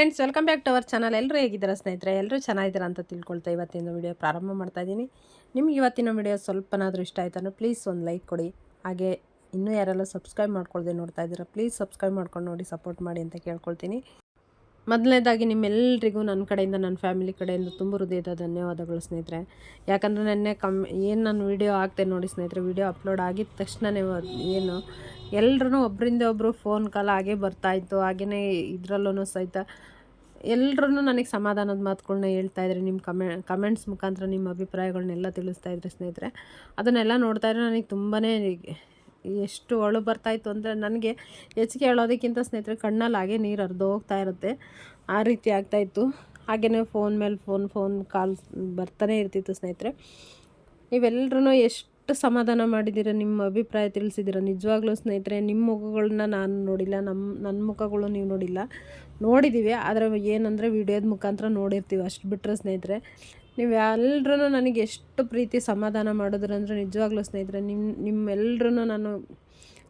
Friends welcome back to our channel ಎಲ್ಲರೂ ಹೇಗಿದ್ದಾರೆ ಸ್ನೇಹಿತರೆ? ಎಲ್ಲರೂ ಚೆನ್ನಾಗಿದ್ದೀರಾ ಅಂತ ತಿಳ್ಕೊಳ್ತಾ ಇವತ್ತಿನ ವಿಡಿಯೋ ಪ್ರಾರಂಭ ಮಾಡ್ತಾ ಇದ್ದೀನಿ. ನಿಮ್ಗೆ ಇವತ್ತಿನ ವಿಡಿಯೋ ಸ್ವಲ್ಪನಾದರೂ ಇಷ್ಟ ಆಯ್ತಾನು ಪ್ಲೀಸ್ ಒಂದು ಲೈಕ್ ಕೊಡಿ. ಹಾಗೆ ಇನ್ನೂ ಯಾರೆಲ್ಲ ಸಬ್ಸ್ಕ್ರೈಬ್ ಮಾಡ್ಕೊಳ್ದೆ ನೋಡ್ತಾ ಇದ್ದೀರಾ ಪ್ಲೀಸ್ ಸಬ್ಸ್ಕ್ರೈಬ್ ಮಾಡ್ಕೊಂಡು ನೋಡಿ ಸಪೋರ್ಟ್ ಮಾಡಿ ಅಂತ ಕೇಳ್ಕೊಳ್ತೀನಿ. ಮೊದಲನೇದಾಗಿ ನಿಮ್ಮೆಲ್ಲರಿಗೂ ನನ್ನ ಕಡೆಯಿಂದ, ನನ್ನ ಫ್ಯಾಮಿಲಿ ಕಡೆಯಿಂದ ತುಂಬ ಹೃದಯದ ಧನ್ಯವಾದಗಳು ಸ್ನೇಹಿತರೆ. ಯಾಕಂದರೆ ನೆನ್ನೆ ಕಮ್, ಏನು ನಾನು ವೀಡಿಯೋ ಹಾಕ್ತೆ ನೋಡಿ ಸ್ನೇಹಿತರೆ, ವೀಡಿಯೋ ಅಪ್ಲೋಡ್ ಆಗಿದ ತಕ್ಷಣವೇ ಏನು ಎಲ್ಲರೂ ಒಬ್ಬರಿಂದ ಒಬ್ಬರು ಫೋನ್ ಕಾಲ್ ಹಾಗೆ ಬರ್ತಾಯಿತ್ತು ಹಾಗೆಯೇ ಇದರಲ್ಲೂ ಸಹಿತ ಎಲ್ಲರೂ ನನಗೆ ಸಮಾಧಾನದ ಮಾತುಗಳನ್ನ ಹೇಳ್ತಾ ಇದ್ರಿ ನಿಮ್ಮ ಕಮೆ ಕಮೆಂಟ್ಸ್ ಮುಖಾಂತರ ನಿಮ್ಮ ಅಭಿಪ್ರಾಯಗಳನ್ನೆಲ್ಲ ತಿಳಿಸ್ತಾ ಇದ್ರಿ ಸ್ನೇಹಿತರೆ, ಅದನ್ನೆಲ್ಲ ನೋಡ್ತಾ ಇದ್ರೆ ನನಗೆ ತುಂಬಾ ಎಷ್ಟು ಅಳು ಬರ್ತಾಯಿತ್ತು ಅಂದರೆ ನನಗೆ ಹೆಚ್ಚಿಗೆ ಹೇಳೋದಕ್ಕಿಂತ ಸ್ನೇಹಿತರೆ ಕಣ್ಣಲ್ಲಿ ಹಾಗೆ ನೀರು ಹರಿದು ಹೋಗ್ತಾ ಇರುತ್ತೆ. ಆ ರೀತಿ ಆಗ್ತಾಯಿತ್ತು. ಹಾಗೆಯೇ ಫೋನ್ ಮೇಲೆ ಫೋನ್ ಫೋನ್ ಕಾಲ್ ಬರ್ತಾನೆ ಇರ್ತಿತ್ತು ಸ್ನೇಹಿತರೆ. ನೀವೆಲ್ಲರೂ ಎಷ್ಟು ಸಮಾಧಾನ ಮಾಡಿದ್ದೀರ? ನಿಮ್ಮ ಅಭಿಪ್ರಾಯ ತಿಳಿಸಿದ್ದೀರ? ನಿಜವಾಗ್ಲೂ ಸ್ನೇಹಿತರೆ, ನಿಮ್ಮ ಮುಖಗಳನ್ನ ನಾನು ನೋಡಿಲ್ಲ. ನಮ್ಮ, ನನ್ನ ಮುಖಗಳು ನೀವು ನೋಡಿಲ್ಲ. ನೋಡಿದ್ದೀವಿ. ಆದರೆ ಏನಂದರೆ ವಿಡಿಯೋದ ಮುಖಾಂತರ ನೋಡಿರ್ತೀವಿ. ಅಷ್ಟು ಬಿಟ್ಟರೆ ಸ್ನೇಹಿತರೆ ನೀವು ಎಲ್ಲರೂ ನನಗೆ ಎಷ್ಟು ಪ್ರೀತಿ ಸಮಾಧಾನ ಮಾಡಿದ್ರು ಅಂದರೆ ನಿಜವಾಗ್ಲೂ ಸ್ನೇಹಿತರೆ ನಿಮ್ಮ ನಿಮ್ಮೆಲ್ಲರೂ ನಾನು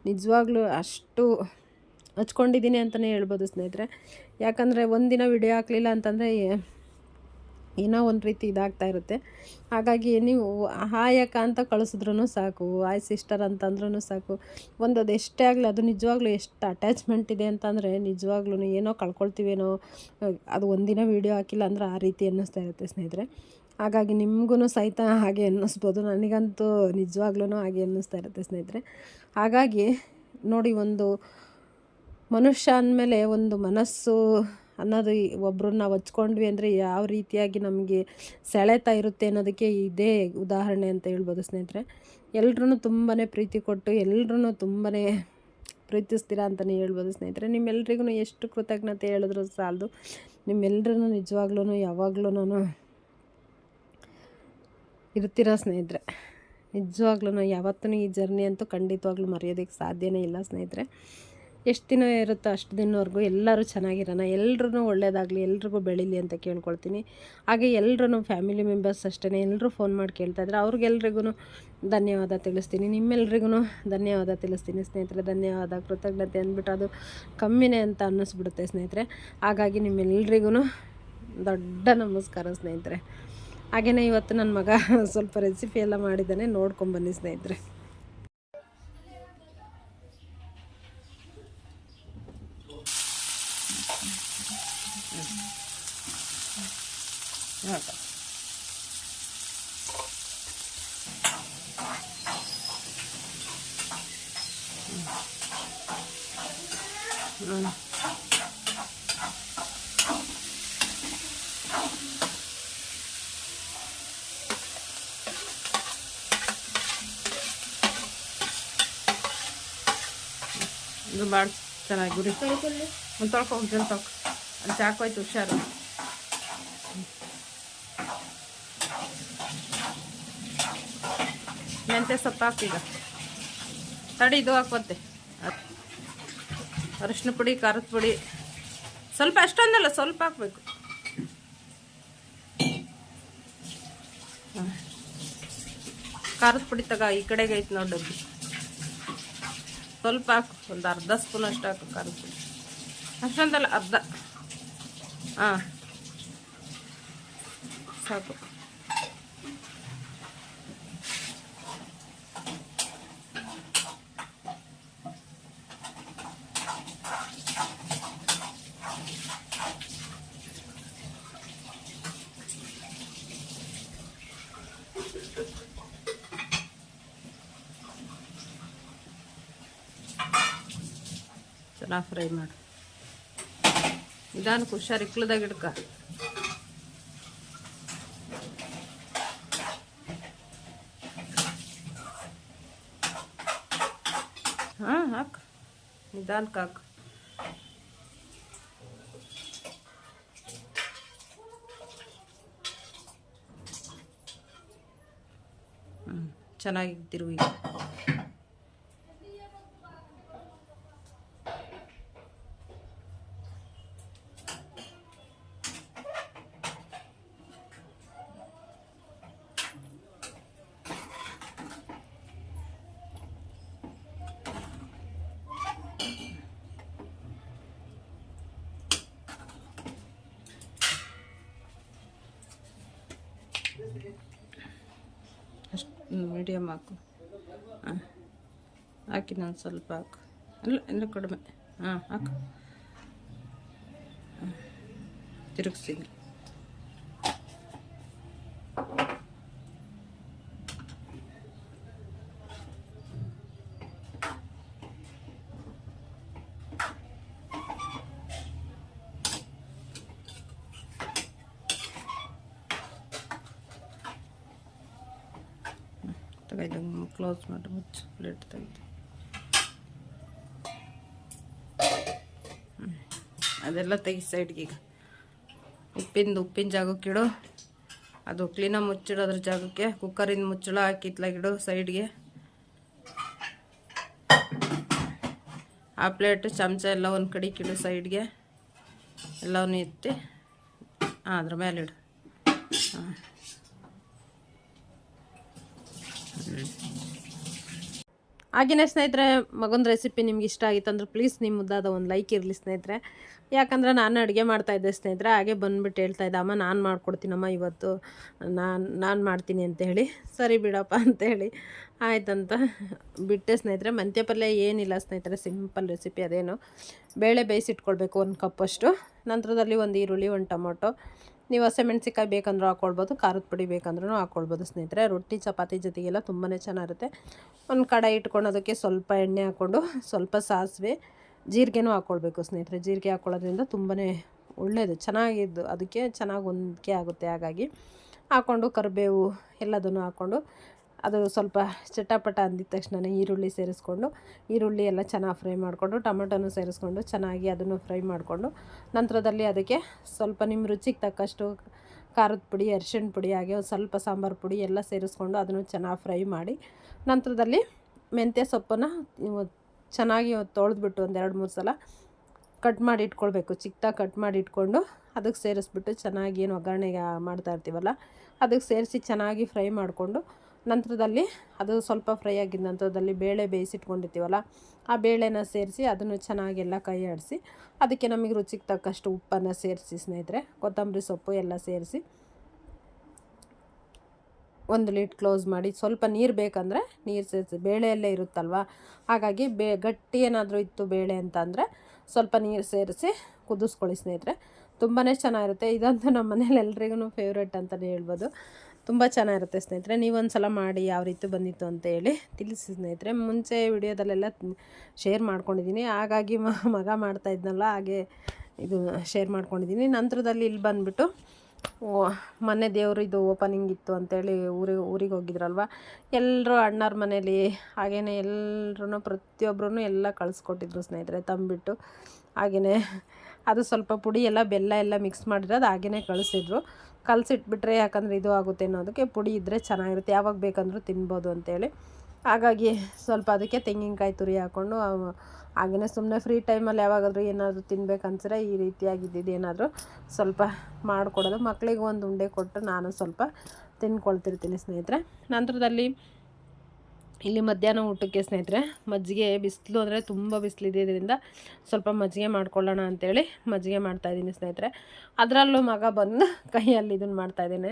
ನಿಜವಾಗ್ಲೂ ಅಷ್ಟು ಹಚ್ಕೊಂಡಿದ್ದೀನಿ ಅಂತಲೇ ಹೇಳ್ಬೋದು ಸ್ನೇಹಿತರೆ. ಯಾಕಂದರೆ ಒಂದಿನ ವಿಡಿಯೋ ಹಾಕಲಿಲ್ಲ ಅಂತಂದರೆ ಏನೋ ಒಂದು ರೀತಿ ಇದಾಗ್ತಾ ಇರುತ್ತೆ. ಹಾಗಾಗಿ ನೀವು ಹಾಯಕ ಅಂತ ಕಳಿಸಿದ್ರೂ ಸಾಕು, ಆಯ್ ಸಿಸ್ಟರ್ ಅಂತಂದ್ರೂ ಸಾಕು. ಒಂದು ಅದು ಎಷ್ಟೇ ಆಗಲಿ ಅದು ನಿಜವಾಗ್ಲೂ ಎಷ್ಟು ಅಟ್ಯಾಚ್ಮೆಂಟ್ ಇದೆ ಅಂತಂದರೆ ನಿಜವಾಗ್ಲೂ ಏನೋ ಕಳ್ಕೊಳ್ತೀವೇನೋ, ಅದು ಒಂದಿನ ವೀಡಿಯೋ ಹಾಕಿಲ್ಲ ಅಂದ್ರೆ ಆ ರೀತಿ ಅನ್ನಿಸ್ತಾ ಇರುತ್ತೆ ಸ್ನೇಹಿತರೆ. ಹಾಗಾಗಿ ನಿಮಗೂ ಸಹಿತ ಹಾಗೆ ಅನ್ನಿಸ್ಬೋದು, ನನಗಂತೂ ನಿಜವಾಗ್ಲೂ ಹಾಗೆ ಅನ್ನಿಸ್ತಾ ಇರುತ್ತೆ ಸ್ನೇಹಿತರೆ. ಹಾಗಾಗಿ ನೋಡಿ ಒಂದು ಮನುಷ್ಯ ಅಂದಮೇಲೆ ಒಂದು ಮನಸ್ಸು ಅನ್ನೋದು ಒಬ್ಬರನ್ನ ನಾವು ಹಚ್ಕೊಂಡ್ವಿ ಅಂದರೆ ಯಾವ ರೀತಿಯಾಗಿ ನಮಗೆ ಸೆಳೆತಾ ಇರುತ್ತೆ ಅನ್ನೋದಕ್ಕೆ ಇದೇ ಉದಾಹರಣೆ ಅಂತ ಹೇಳ್ಬೋದು ಸ್ನೇಹಿತರೆ. ಎಲ್ರೂ ತುಂಬಾ ಪ್ರೀತಿ ಕೊಟ್ಟು ಎಲ್ಲರೂ ತುಂಬಾ ಪ್ರೀತಿಸ್ತೀರಾ ಅಂತಲೇ ಹೇಳ್ಬೋದು ಸ್ನೇಹಿತರೆ. ನಿಮ್ಮೆಲ್ರಿಗೂ ಎಷ್ಟು ಕೃತಜ್ಞತೆ ಹೇಳಿದ್ರು ಸಾಲದು. ನಿಮ್ಮೆಲ್ಲರೂ ನಿಜವಾಗ್ಲೂ ಯಾವಾಗಲೂ ಇರ್ತೀರ ಸ್ನೇಹಿತರೆ. ನಿಜವಾಗ್ಲೂ ಯಾವತ್ತೂ ಈ ಜರ್ನಿ ಅಂತೂ ಖಂಡಿತವಾಗ್ಲೂ ಮರೆಯೋದಕ್ಕೆ ಸಾಧ್ಯವೇ ಇಲ್ಲ ಸ್ನೇಹಿತರೆ. ಎಷ್ಟು ದಿನ ಇರುತ್ತೋ ಅಷ್ಟು ದಿನವರೆಗೂ ಎಲ್ಲರೂ ಚೆನ್ನಾಗಿರೋಣ ಎಲ್ರೂ ಒಳ್ಳೇದಾಗಲಿ, ಎಲ್ರಿಗೂ ಬೆಳೀಲಿ ಅಂತ ಕೇಳ್ಕೊಳ್ತೀನಿ. ಹಾಗೆ ಎಲ್ಲರೂ ಫ್ಯಾಮಿಲಿ ಮೆಂಬರ್ಸ್ ಅಷ್ಟೇ ಎಲ್ಲರೂ ಫೋನ್ ಮಾಡಿ ಕೇಳ್ತಾ ಕೇಳ್ತಾಯಿದ್ರೆ ಅವ್ರಿಗೆಲ್ರಿಗೂ ಧನ್ಯವಾದ ತಿಳಿಸ್ತೀನಿ, ನಿಮ್ಮೆಲ್ರಿಗೂ ಧನ್ಯವಾದ ತಿಳಿಸ್ತೀನಿ ಸ್ನೇಹಿತರೆ, ಧನ್ಯವಾದ, ಕೃತಜ್ಞತೆ ಅಂದ್ಬಿಟ್ಟು ಅದು ಕಮ್ಮಿನೇ ಅಂತ ಅನ್ನಿಸ್ಬಿಡುತ್ತೆ ಸ್ನೇಹಿತರೆ. ಹಾಗಾಗಿ ನಿಮ್ಮೆಲ್ರಿಗೂ ದೊಡ್ಡ ನಮಸ್ಕಾರ ಸ್ನೇಹಿತರೆ. ಹಾಗೆಯೇ ಇವತ್ತು ನನ್ನ ಮಗ ಸ್ವಲ್ಪ ರೆಸಿಪಿ ಎಲ್ಲ ಮಾಡಿದ್ದಾನೆ ನೋಡ್ಕೊಂಬನ್ನಿ ಸ್ನೇಹಿತರೆ. ಇದು ಭಾಳ ಚೆನ್ನಾಗಿ ಗುರಿ. ಒಂದು ತೊಳ್ಕೊ ಹೋಗ್ತೀನಿ ತೊಳ್ಕೊ. ಅಂತ ಚಾಕೋಯ್ತು ಹುಷಾರು. ಮೆಂತ್ಯ ಸೊಪ್ಪು ಹಾಕೀಗ ತಡಿ, ಇದು ಹಾಕ್ಬತ್ತೆ. ಅರಿಶಿನ ಪುಡಿ, ಖಾರದ ಪುಡಿ. ಸ್ವಲ್ಪ ಅಷ್ಟೊಂದಲ್ಲ, ಸ್ವಲ್ಪ ಹಾಕ್ಬೇಕು. ಖಾರದ ಪುಡಿ ತಗ, ಈ ಕಡೆಗೆ ಐತೆ ನೋಡಿ ಸ್ವಲ್ಪ ಹಾಕು, ಒಂದು ಅರ್ಧ ಸ್ಪೂನ್ ಅಷ್ಟು ಹಾಕು ಖಾರದ ಪುಡಿ. ಅಷ್ಟೊಂದಲ್ಲ, ಅರ್ಧ. ಹಾಂ. ಸಾಕು. ಚೆನ್ನಾಗಿ ಫ್ರೈ ಮಾಡು. ನಿಧಾನಕ್ಕೆ ಹುಷಾರು ಇಕ್ಲದಾಗ ಇಡ್ಕ. ಹಾಂ ಹಾಕು. ನಿಧಾನಕ್ಕೆ ಹಾಕು. ಹ್ಞೂ ಚೆನ್ನಾಗಿ ಅಷ್ಟು ಮೀಡಿಯಮ್ ಹಾಕು. ಹಾಂ. ಹಾಕಿ ನಾನು ಸ್ವಲ್ಪ ಹಾಕು. ಅಲ್ಲ ಇನ್ನೂ ಕಡಿಮೆ. ಹಾಂ ಹಾಕು. ಹಾಂ. ತೆಗೆದು ಕ್ಲೋಸ್ ಮಾಡಿ ಮುಚ್ಚು, ಪ್ಲೇಟ್ ತೆಗೆದು. ಅದೆಲ್ಲ ತೆಗಿ ಸೈಡ್ಗೆ ಈಗ. ಉಪ್ಪಿಂದು, ಉಪ್ಪಿನ ಜಾಗಕ್ಕಿಡು ಅದು ಕ್ಲೀನ ಮುಚ್ಚಿಡೋದ್ರ ಜಾಗಕ್ಕೆ. ಕುಕ್ಕರಿಂದ ಮುಚ್ಚಳ ಹಾಕಿತ್ಲಾಗಿಡು ಸೈಡ್ಗೆ ಆ ಪ್ಲೇಟ್ ಚಮಚ ಎಲ್ಲ ಒಂದು ಕಡೆಗಿಡು ಸೈಡ್ಗೆ ಎಲ್ಲವನ್ನೂ ಎತ್ತಿ, ಹಾಂ, ಅದ್ರ ಮೇಲೆ ಇಡು. ಹಾಂ. ಹಾಗೆಯೇ ಸ್ನೇಹಿತರೆ ಮಗನ ರೆಸಿಪಿ ನಿಮ್ಗೆ ಇಷ್ಟ ಆಗಿತ್ತು ಅಂದ್ರೆ ಪ್ಲೀಸ್ ನಿಮ್ಮ ಮುದ್ದಾದ ಒಂದು ಲೈಕ್ ಇರಲಿ ಸ್ನೇಹಿತರೆ. ಯಾಕಂದ್ರೆ ನಾನು ಅಡುಗೆ ಮಾಡ್ತಾಯಿದ್ದೆ ಸ್ನೇಹಿತರೆ, ಹಾಗೆ ಬಂದ್ಬಿಟ್ಟು ಹೇಳ್ತಾ ಇದ್ದೆ, ಅಮ್ಮ, ನಾನು ಮಾಡ್ಕೊಡ್ತೀನಮ್ಮ ಇವತ್ತು. ನಾನು ನಾನು ಮಾಡ್ತೀನಿ ಅಂತ ಹೇಳಿ. ಸರಿ ಬಿಡಪ್ಪ ಅಂತೇಳಿ ಆಯ್ತಂತ ಬಿಟ್ಟೆ ಸ್ನೇಹಿತರೆ. ಮೆಂತ್ಯ ಪಲ್ಯ ಏನಿಲ್ಲ ಸ್ನೇಹಿತರೆ ಸಿಂಪಲ್ ರೆಸಿಪಿ ಅದೇನು. ಬೇಳೆ ಬೇಯಿಸಿಟ್ಕೊಳ್ಬೇಕು ಒಂದು ಕಪ್ಪಷ್ಟು. ನಂತರದಲ್ಲಿ ಒಂದು ಈರುಳ್ಳಿ, ಒಂದು ಟೊಮೊಟೊ. ನೀವು ಹಸಿಮೆಣ್ಸಿಕಾಯಿ ಬೇಕಂದ್ರೂ ಹಾಕ್ಕೊಳ್ಬೋದು ಖಾರದ ಪುಡಿ ಬೇಕಂದ್ರೂ ಹಾಕ್ಕೊಳ್ಬೋದು ಸ್ನೇಹಿತರೆ. ರೊಟ್ಟಿ, ಚಪಾತಿ ಜೊತೆಗೆಲ್ಲ ತುಂಬಾ ಚೆನ್ನಾಗಿರುತ್ತೆ. ಒಂದು ಕಡಾಯಿ ಇಟ್ಕೊಂಡು ಅದಕ್ಕೆ ಸ್ವಲ್ಪ ಎಣ್ಣೆ ಹಾಕ್ಕೊಂಡು ಸ್ವಲ್ಪ ಸಾಸಿವೆ, ಜೀರಿಗೆನೂ ಹಾಕ್ಕೊಳ್ಬೇಕು ಸ್ನೇಹಿತರೆ. ಜೀರಿಗೆ ಹಾಕ್ಕೊಳ್ಳೋದ್ರಿಂದ ತುಂಬಾ ಒಳ್ಳೆಯದು ಚೆನ್ನಾಗಿದ್ದು, ಅದಕ್ಕೆ ಚೆನ್ನಾಗಿ ಹೊಂದಿಕೆ ಆಗುತ್ತೆ ಹಾಗಾಗಿ. ಹಾಕ್ಕೊಂಡು ಕರಿಬೇವು ಎಲ್ಲದನ್ನು ಹಾಕ್ಕೊಂಡು ಅದು ಸ್ವಲ್ಪ ಚಟಪಟ ಅಂದಿದ ತಕ್ಷಣ ಈರುಳ್ಳಿ ಸೇರಿಸ್ಕೊಂಡು, ಈರುಳ್ಳಿ ಎಲ್ಲ ಚೆನ್ನಾಗಿ ಫ್ರೈ ಮಾಡಿಕೊಂಡು, ಟೊಮೆಟೊನು ಸೇರಿಸ್ಕೊಂಡು ಚೆನ್ನಾಗಿ ಅದನ್ನು ಫ್ರೈ ಮಾಡಿಕೊಂಡು, ನಂತರದಲ್ಲಿ ಅದಕ್ಕೆ ಸ್ವಲ್ಪ ನಿಮ್ಮ ರುಚಿಗೆ ತಕ್ಕಷ್ಟು ಖಾರದ ಪುಡಿ, ಅರಿಶಿಣ ಪುಡಿ, ಹಾಗೆ ಒಂದು ಸ್ವಲ್ಪ ಸಾಂಬಾರು ಪುಡಿ ಎಲ್ಲ ಸೇರಿಸ್ಕೊಂಡು ಅದನ್ನು ಚೆನ್ನಾಗಿ ಫ್ರೈ ಮಾಡಿ, ನಂತರದಲ್ಲಿ ಮೆಂತ್ಯ ಸೊಪ್ಪನ್ನು ಚೆನ್ನಾಗಿ ತೊಳೆದ್ಬಿಟ್ಟು ಒಂದು ಎರಡು ಮೂರು ಸಲ ಕಟ್ ಮಾಡಿ ಇಟ್ಕೊಳ್ಬೇಕು. ಚಿಕ್ಕದಾಗಿ ಕಟ್ ಮಾಡಿ ಇಟ್ಕೊಂಡು ಅದಕ್ಕೆ ಸೇರಿಸ್ಬಿಟ್ಟು ಚೆನ್ನಾಗಿ ಏನು ಒಗ್ಗರಣೆಗೆ ಮಾಡ್ತಾ ಇರ್ತೀವಲ್ಲ, ಅದಕ್ಕೆ ಸೇರಿಸಿ ಚೆನ್ನಾಗಿ ಫ್ರೈ ಮಾಡಿಕೊಂಡು ನಂತರದಲ್ಲಿ ಅದು ಸ್ವಲ್ಪ ಫ್ರೈ ಆಗಿದ್ದ ನಂತರದಲ್ಲಿ ಬೇಳೆ ಬೇಯಿಸಿಟ್ಕೊಂಡಿರ್ತೀವಲ್ಲ, ಆ ಬೇಳೆನ ಸೇರಿಸಿ ಅದನ್ನು ಚೆನ್ನಾಗೆಲ್ಲ ಕೈ ಆಡಿಸಿ, ಅದಕ್ಕೆ ನಮಗೆ ರುಚಿಗೆ ತಕ್ಕಷ್ಟು ಉಪ್ಪನ್ನು ಸೇರಿಸಿ ಸ್ನೇಹಿತರೆ, ಕೊತ್ತಂಬರಿ ಸೊಪ್ಪು ಎಲ್ಲ ಸೇರಿಸಿ ಒಂದು ಲೀಟ್ ಕ್ಲೋಸ್ ಮಾಡಿ, ಸ್ವಲ್ಪ ನೀರು ಬೇಕಂದರೆ ನೀರು ಸೇರಿಸಿ, ಬೇಳೆಯಲ್ಲೇ ಇರುತ್ತಲ್ವ? ಹಾಗಾಗಿ ಬೇ, ಗಟ್ಟಿ ಏನಾದರೂ ಇತ್ತು ಬೇಳೆ ಅಂತ ಅಂದರೆ ಸ್ವಲ್ಪ ನೀರು ಸೇರಿಸಿ ಕುದಿಸ್ಕೊಳ್ಳಿ ಸ್ನೇಹಿತರೆ. ತುಂಬಾ ಚೆನ್ನಾಗಿರುತ್ತೆ. ಇದಂತೂ ನಮ್ಮ ಮನೇಲಿ ಎಲ್ರಿಗೂ ಫೇವ್ರೇಟ್ ಅಂತಲೇ ಹೇಳ್ಬೋದು. ತುಂಬ ಚೆನ್ನಾಗಿರುತ್ತೆ ಸ್ನೇಹಿತರೆ ನೀವೊಂದು ಸಲ ಮಾಡಿ ಯಾವ ರೀತಿ ಬಂದಿತ್ತು ಅಂತ ಹೇಳಿ ತಿಳಿಸಿ ಸ್ನೇಹಿತರೆ. ಮುಂಚೆ ವಿಡಿಯೋದಲ್ಲೆಲ್ಲ ಶೇರ್ ಮಾಡ್ಕೊಂಡಿದ್ದೀನಿ. ಹಾಗಾಗಿ ಮಗ ಮಾಡ್ತಾ ಇದ್ನಲ್ಲ, ಹಾಗೆ ಇದು ಶೇರ್ ಮಾಡ್ಕೊಂಡಿದ್ದೀನಿ. ನಂತರದಲ್ಲಿ ಇಲ್ಲಿ ಬಂದುಬಿಟ್ಟು ಮನೆ ದೇವರು ಇದು ಓಪನಿಂಗ್ ಇತ್ತು ಅಂತೇಳಿ ಊರಿಗೆ ಊರಿಗೆ ಹೋಗಿದ್ರಲ್ವ? ಎಲ್ಲರೂ ಅಣ್ಣವ್ರ ಮನೇಲಿ ಹಾಗೆಯೇ ಎಲ್ಲರೂ ಪ್ರತಿಯೊಬ್ಬರೂ ಎಲ್ಲ ಕಳಿಸ್ಕೊಟ್ಟಿದ್ರು ಸ್ನೇಹಿತರೆ ತಂಬಿಟ್ಟು ಹಾಗೆಯೇ ಅದು ಸ್ವಲ್ಪ ಪುಡಿ ಎಲ್ಲ ಬೆಲ್ಲ ಎಲ್ಲ ಮಿಕ್ಸ್ ಮಾಡಿರೋದು ಹಾಗೆಯೇ ಕಳಿಸಿದ್ರು. ಕಲಸಿಟ್ಬಿಟ್ರೆ ಯಾಕಂದರೆ ಇದು ಆಗುತ್ತೆ ಅನ್ನೋದಕ್ಕೆ ಪುಡಿ ಇದ್ದರೆ ಚೆನ್ನಾಗಿರುತ್ತೆ. ಯಾವಾಗ ಬೇಕಂದರೂ ತಿನ್ಬೋದು ಅಂತೇಳಿ. ಹಾಗಾಗಿ ಸ್ವಲ್ಪ ಅದಕ್ಕೆ ತೆಂಗಿನಕಾಯಿ ತುರಿ ಹಾಕ್ಕೊಂಡು ಹಾಗೆಯೇ ಸುಮ್ಮನೆ ಫ್ರೀ ಟೈಮಲ್ಲಿ ಯಾವಾಗಾದರೂ ಏನಾದರೂ ತಿನ್ಬೇಕು ಅನ್ಸಿದ್ರೆ ಈ ರೀತಿಯಾಗಿದ್ದಿದ್ದು ಏನಾದರೂ ಸ್ವಲ್ಪ ಮಾಡಿಕೊಡೋದು. ಮಕ್ಕಳಿಗೆ ಒಂದು ಉಂಡೆ ಕೊಟ್ಟು ನಾನು ಸ್ವಲ್ಪ ತಿನ್ಕೊಳ್ತಿರ್ತೀನಿ ಸ್ನೇಹಿತರೆ. ನಂತರದಲ್ಲಿ ಇಲ್ಲಿ ಮಧ್ಯಾಹ್ನ ಊಟಕ್ಕೆ ಸ್ನೇಹಿತರೆ, ಮಜ್ಜಿಗೆ ಬಿಸಿಲು ಅಂದರೆ ತುಂಬ ಬಿಸಿಲಿದ್ದರಿಂದ ಸ್ವಲ್ಪ ಮಜ್ಜಿಗೆ ಮಾಡ್ಕೊಳ್ಳೋಣ ಅಂತೇಳಿ ಮಜ್ಜಿಗೆ ಮಾಡ್ತಾಯಿದ್ದೀನಿ ಸ್ನೇಹಿತರೆ. ಅದರಲ್ಲೂ ಮಗ ಬಂದು ಕೈಯಲ್ಲಿ ಇದನ್ನು ಮಾಡ್ತಾಯಿದ್ದೇನೆ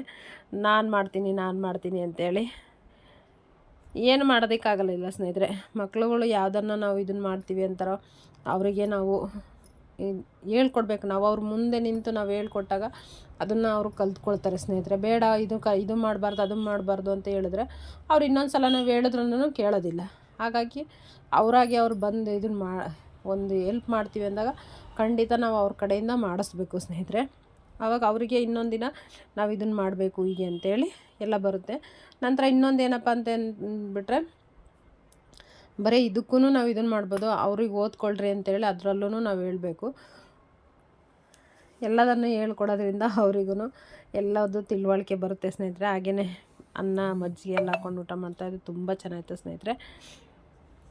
ನಾನು ಮಾಡ್ತೀನಿ ನಾನು ಮಾಡ್ತೀನಿ ಅಂತೇಳಿ. ಏನು ಮಾಡೋದಕ್ಕಾಗಲಿಲ್ಲ ಸ್ನೇಹಿತರೆ. ಮಕ್ಕಳುಗಳು ಯಾವುದನ್ನು ನಾವು ಇದನ್ನು ಮಾಡ್ತೀವಿ ಅಂತಾರೋ, ಅವರಿಗೆ ನಾವು ಹೇಳ್ಕೊಡ್ಬೇಕು ನಾವು. ಅವ್ರ ಮುಂದೆ ನಿಂತು ನಾವು ಹೇಳ್ಕೊಟ್ಟಾಗ ಅದನ್ನು ಅವರು ಕಲ್ತ್ಕೊಳ್ತಾರೆ ಸ್ನೇಹಿತರೆ. ಬೇಡ, ಇದು ಕ, ಇದು ಮಾಡಬಾರ್ದು, ಅದು ಮಾಡಬಾರ್ದು ಅಂತ ಹೇಳಿದ್ರೆ ಅವ್ರು ಇನ್ನೊಂದು ಸಲ ನಾವು ಹೇಳಿದ್ರೂ ಕೇಳೋದಿಲ್ಲ. ಹಾಗಾಗಿ ಅವರಾಗಿ ಅವ್ರು ಬಂದು ಇದನ್ನು ಮಾ, ಒಂದು ಎಲ್ಪ್ ಮಾಡ್ತೀವಿ ಅಂದಾಗ ಖಂಡಿತ ನಾವು ಅವ್ರ ಕಡೆಯಿಂದ ಮಾಡಿಸ್ಬೇಕು ಸ್ನೇಹಿತರೆ. ಆವಾಗ ಅವರಿಗೆ ಇನ್ನೊಂದು ದಿನ ನಾವು ಇದನ್ನು ಮಾಡಬೇಕು ಹೀಗೆ ಅಂತೇಳಿ ಎಲ್ಲ ಬರುತ್ತೆ. ನಂತರ ಇನ್ನೊಂದು ಏನಪ್ಪ ಅಂತ ಅಂದ್ಬಿಟ್ರೆ ಬರೀ ಇದಕ್ಕೂ ನಾವು ಇದನ್ನು ಮಾಡ್ಬೋದು, ಅವ್ರಿಗೆ ಓದ್ಕೊಳ್ರಿ ಅಂತೇಳಿ ಅದರಲ್ಲೂ ನಾವು ಹೇಳಬೇಕು. ಎಲ್ಲದನ್ನು ಹೇಳ್ಕೊಡೋದ್ರಿಂದ ಅವರಿಗೂ ಎಲ್ಲದೂ ತಿಳುವಳಿಕೆ ಬರುತ್ತೆ ಸ್ನೇಹಿತರೆ. ಹಾಗೆಯೇ ಅನ್ನ, ಮಜ್ಜಿಗೆ ಎಲ್ಲ ಹಾಕ್ಕೊಂಡು ಊಟ ಮಾಡ್ತಾಯಿದ್ದು ತುಂಬ ಚೆನ್ನಾಗಿತ್ತು ಸ್ನೇಹಿತರೆ.